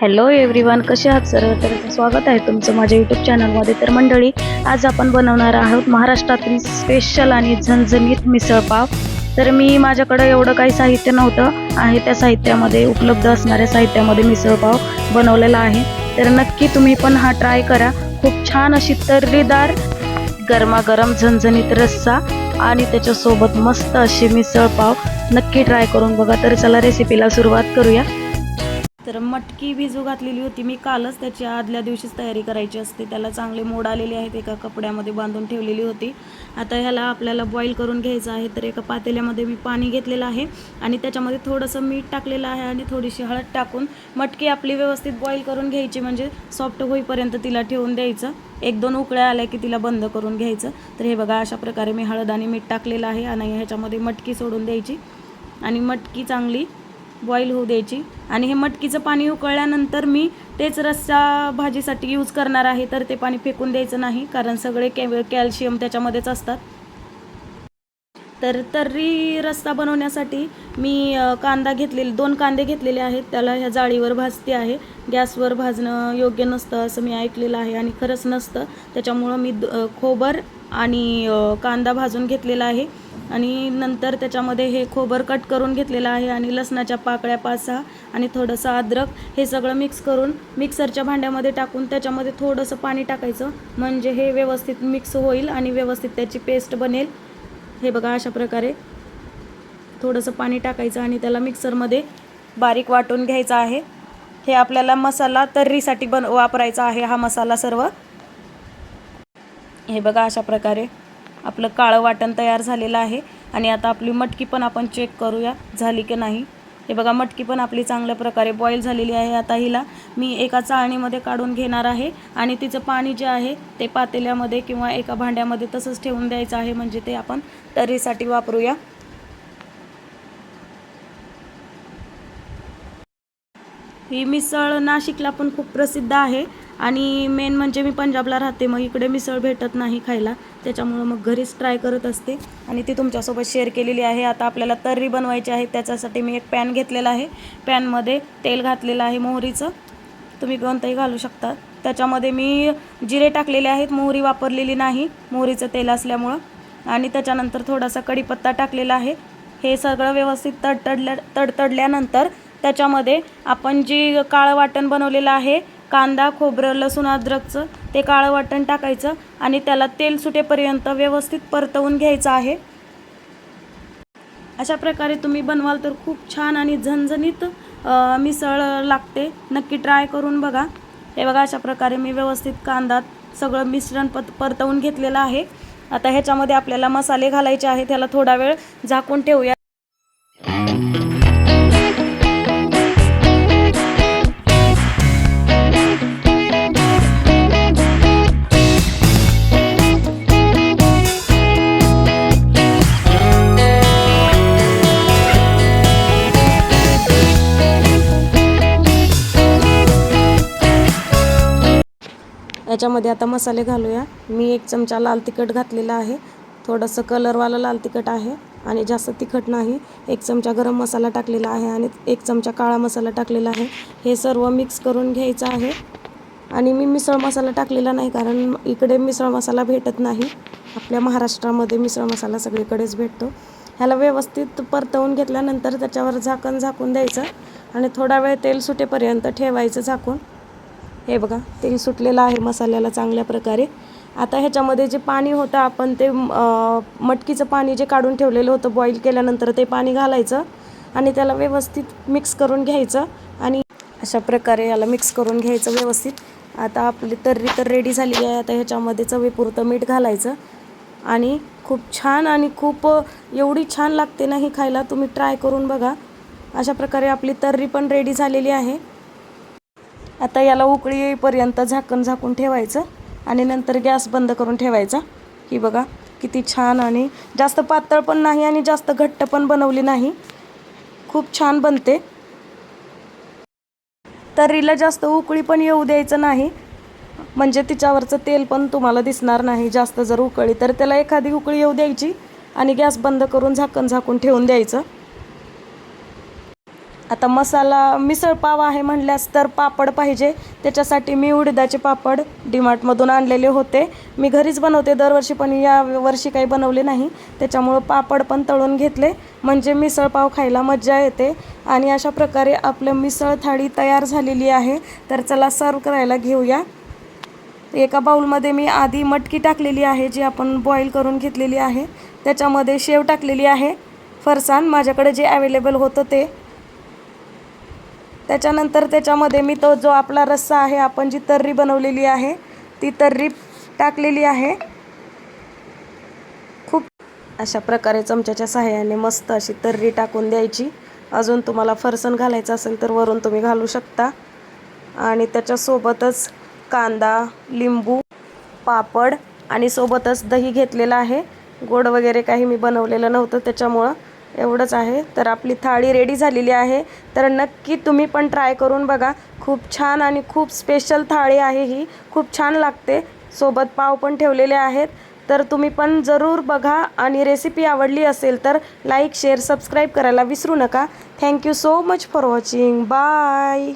Hello everyone कसे आहात सर्व तर स्वागत आहे तुमचं माझ्या यूट्यूब चॅनलमध्ये तर मंडळी आज आपण बनवणार आहोत महाराष्ट्रातील स्पेशल आणि झणझणीत मिसळपाव तर मी माझ्याकडं एवढं काही साहित्य नव्हतं आहे त्या साहित्यामध्ये उपलब्ध असणाऱ्या साहित्यामध्ये मिसळपाव बनवलेला आहे. तर नक्की तुम्ही पण हा ट्राय करा. खूप छान अशी तर्रीदार गरमागरम झणझणीत रस्सा आणि त्याच्यासोबत मस्त अशी मिसळपाव नक्की ट्राय करून बघा. तर चला रेसिपीला सुरुवात करूया. तर मटकी भिजू घातलेली होती. मी कालच त्याची आदल्या दिवशीच तयारी करायची असते. त्याला चांगले मोड आलेले आहेत. एका कपड्यामध्ये बांधून ठेवलेली होती. आता ह्याला आपल्याला बॉईल करून घ्यायचं आहे. तर एका पातेल्यामध्ये मी पाणी घेतलेलं आहे आणि त्याच्यामध्ये थोडंसं मीठ टाकलेलं आहे आणि थोडीशी हळद टाकून मटकी आपली व्यवस्थित बॉईल करून घ्यायची. म्हणजे सॉफ्ट होईपर्यंत तिला ठेवून द्यायचं. एक दोन उकळ्या आल्या की तिला बंद करून घ्यायचं. तर हे बघा अशा प्रकारे मी हळद आणि मीठ टाकलेलं आहे आणि ह्याच्यामध्ये मटकी सोडून द्यायची. आणि मटकी चांगली बॉईल होऊ द्यायची. आणि हे मटकीचं पाणी उकळल्यानंतर मी तेच रस्सा भाजीसाठी यूज करणार आहे तर ते पाणी फेकून द्यायचं नाही कारण सगळे कॅ कॅल्शियम त्याच्यामध्येच असतात. तर तर्री रस्सा बनवण्यासाठी मी कांदा घेतलेले दोन कांदे घेतलेले आहेत. त्याला ह्या जाळीवर भाजते आहे. गॅसवर भाजणं योग्य नसतं असं मी ऐकलेलं आहे आणि खरंच नसतं. त्याच्यामुळं मी द- खोबर आणि कांदा भाजून घेतलेला आहे. आणि नंतर त्याच्यामध्ये हे खोबर कट करून घेतलेलं आहे आणि लसणाच्या पाकळ्या पाच सहा आणि थोडंसं अद्रक हे सगळं मिक्स करून मिक्सरच्या भांड्यामध्ये टाकून त्याच्यामध्ये थोडंसं पाणी टाकायचं. म्हणजे हे व्यवस्थित मिक्स होईल आणि व्यवस्थित त्याची पेस्ट बनेल. हे बघा अशा प्रकारे थोडंसं पाणी टाकायचं आणि त्याला मिक्सरमध्ये बारीक वाटून घ्यायचं आहे. हे आपल्याला मसाला तर्रीसाठी बन वापरायचा आहे हा मसाला सर्व. हे बघा अशा प्रकारे. आपलं काळं वाटण तयार झालेलं आहे. आणि आता आपली मटकी पण आपण चेक करूया झाली की नाही. हे बघा मटकी पण आपली चांगल्या प्रकारे बॉईल झालेली आहे. आता हिला मी एका चाळणीमध्ये काढून घेणार आहे. आणि तिचं पाणी जे आहे ते पातेल्यामध्ये किंवा एका भांड्यामध्ये तसंच ठेवून द्यायचं आहे. म्हणजे ते आपण तर्रीसाठी वापरूया. ही मिसळ नाशिकला पण खूप प्रसिद्ध आहे. आणि मेन म्हणजे मी पंजाबला राहते मग इकडे मिसळ भेटत नाही खायला. त्याच्यामुळं मग घरीच ट्राय करत असते. आणि ती तुमच्यासोबत शेअर केलेली आहे. आता आपल्याला तर्री बनवायची आहे. त्याच्यासाठी मी एक पॅन घेतलेला आहे. पॅनमध्ये तेल घातलेलं आहे मोहरीचं. तुम्ही कोणतंही घालू शकता. त्याच्यामध्ये मी जिरे टाकलेले आहेत. मोहरी वापरलेली नाही. मोहरीचं तेल असल्यामुळं. आणि त्याच्यानंतर थोडासा कढीपत्ता टाकलेला आहे. हे सगळं व्यवस्थित तडतडल्या तडतडल्यानंतर त्याच्यामध्ये आपण जी काळं वाटण बनवलेलं आहे कांदा खोबरं लसूण अद्रकचं ते काळं वाटण टाकायचं आणि त्याला तेल सुटेपर्यंत व्यवस्थित परतवून घ्यायचं आहे. अशा प्रकारे तुम्ही बनवाल तर खूप छान आणि झणझणीत मिसळ लागते. नक्की ट्राय करून बघा. हे बघा अशा प्रकारे मी व्यवस्थित कांदा सगळं मिश्रण पत परतवून घेतलेलं आहे. आता ह्याच्यामध्ये आपल्याला मसाले घालायचे आहेत. त्याला थोडा वेळ झाकून ठेवूया. याच्यामध्ये आता मसाले घालूया. मी एक चमचा लाल तिखट घातलेला आहे. थोडंसं कलरवालं लाल तिखट आहे आणि जास्त तिखट नाही. एक चमचा गरम मसाला टाकलेला आहे आणि एक चमचा काळा मसाला टाकलेला आहे. हे सर्व मिक्स करून घ्यायचं आहे. आणि मी मिसळ मसाला टाकलेला नाही कारण इकडे मिसळ मसाला भेटत नाही. आपल्या महाराष्ट्रामध्ये मिसळ मसाला सगळीकडेच भेटतो. ह्याला व्यवस्थित परतवून घेतल्यानंतर त्याच्यावर झाकण झाकून द्यायचं आणि थोडा वेळ तेल सुटेपर्यंत ठेवायचं झाकून. हे बघा तेल सुटलेलं आहे मसाल्याला चांगल्या प्रकारे. आता ह्याच्यामध्ये जे पाणी होतं आपण ते मटकीचं पाणी जे काढून ठेवलेलं होतं बॉईल केल्यानंतर ते पाणी घालायचं आणि त्याला व्यवस्थित मिक्स करून घ्यायचं आणि अशा प्रकारे याला मिक्स करून घ्यायचं व्यवस्थित. आता आपली तर्री तर रेडी झाली आहे. आता ह्याच्यामध्ये चवीपुरतं मीठ घालायचं आणि खूप छान आणि खूप एवढी छान लागते ना ही खायला. तुम्ही ट्राय करून बघा. अशा प्रकारे आपली तर्री पण रेडी झालेली आहे. आता याला उकळी येईपर्यंत झाकण झाकून ठेवायचं आणि नंतर गॅस बंद करून ठेवायचा. ही बघा किती छान आणि जास्त पातळ पण नाही आणि जास्त घट्ट पण बनवली नाही. खूप छान बनते. तर्रीला जास्त उकळी पण येऊ द्यायचं नाही. म्हणजे तिच्यावरचं तेल पण तुम्हाला दिसणार नाही जास्त जर उकळी तर त्याला एखादी उकळी येऊ द्यायची आणि गॅस बंद करून झाकण झाकून ठेवून द्यायचं. आता मसाला मिसळ पाव आहे म्हणल्यास तर पापड पाहिजे. त्याच्यासाठी मी उडदाचे पापड डीमार्टमधून आणलेले होते. मी घरीच बनवते. दरवर्षी पण या वर्षी काही बनवले नाही. त्याच्यामुळं पापड पण तळून घेतले. म्हणजे मिसळ पाव खायला मज्जा येते. आणि अशा प्रकारे आपलं मिसळ थाळी तयार झालेली आहे. तर चला सर्व करायला घेऊया. एका बाउलमध्ये मी आधी मटकी टाकलेली आहे जी आपण बॉईल करून घेतलेली आहे. त्याच्यामध्ये शेव टाकलेली आहे. फरसाण माझ्याकडे जे अवेलेबल होतं ते. त्याच्यानंतर त्याच्यामध्ये मी तो जो आपला रस्सा आहे आपण जी तर्री बनवलेली आहे ती तर्री टाकलेली आहे. खूप अशा प्रकारे चमच्याच्या सहाय्याने मस्त अशी तर्री टाकून द्यायची. अजून तुम्हाला फरसन घालायचं असेल तर वरून तुम्ही घालू शकता. आणि त्याच्यासोबतच कांदा लिंबू पापड आणि सोबतच दही घेतलेलं आहे. गोड वगैरे काही मी बनवलेलं नव्हतं त्याच्यामुळं. एवढंच आहे. तर आपली थाळी रेडी झालेली आहे. तर नक्की तुम्ही पण ट्राय करून बघा. खूप छान आणि खूप स्पेशल थाळी आहे ही. खूप छान लागते. सोबत पाव पण ठेवलेले आहेत. तर तुम्ही पण जरूर बघा आणि रेसिपी आवडली असेल तर लाईक शेअर सबस्क्राईब करायला विसरू नका. Thank you so much for watching bye